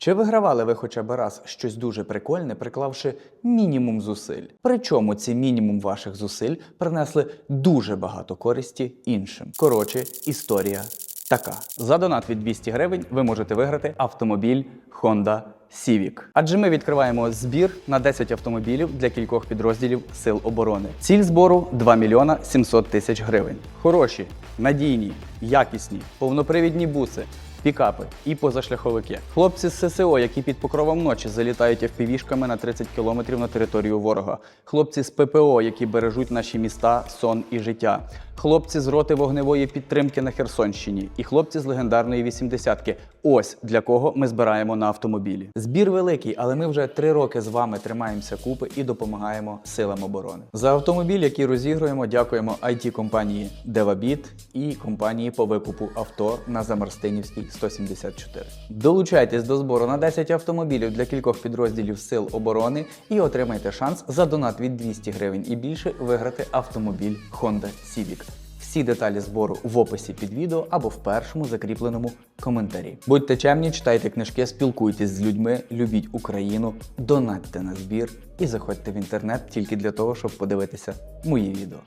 Чи вигравали ви хоча б раз щось дуже прикольне, приклавши мінімум зусиль? Причому ці мінімум ваших зусиль принесли дуже багато користі іншим. Коротше, історія така: за донат від 200 гривень ви можете виграти автомобіль Honda Civic. Адже ми відкриваємо збір на 10 автомобілів для кількох підрозділів Сил оборони. Ціль збору 2 мільйона 700 тисяч гривень. Хороші, надійні, якісні, повнопривідні буси. Пікапи і позашляховики. Хлопці з ССО, які під покровом ночі залітають FPV-шками на 30 кілометрів на територію ворога. Хлопці з ППО, які бережуть наші міста, сон і життя. Хлопці з роти вогневої підтримки на Херсонщині. І хлопці з легендарної 80-ки. Ось для кого ми збираємо на автомобілі. Збір великий, але ми вже три роки з вами тримаємося купи і допомагаємо силам оборони. За автомобіль, який розігруємо, дякуємо it компанії Девабіт і компанії по викупу авто на Замарстинівській 174. Долучайтесь до збору на 10 автомобілів для кількох підрозділів сил оборони і отримайте шанс за донат від 200 гривень і більше виграти автомобіль Honda Civic. Всі деталі збору в описі під відео або в першому закріпленому коментарі. Будьте чемні, читайте книжки, спілкуйтесь з людьми, любіть Україну, донатьте на збір і заходьте в інтернет тільки для того, щоб подивитися мої відео.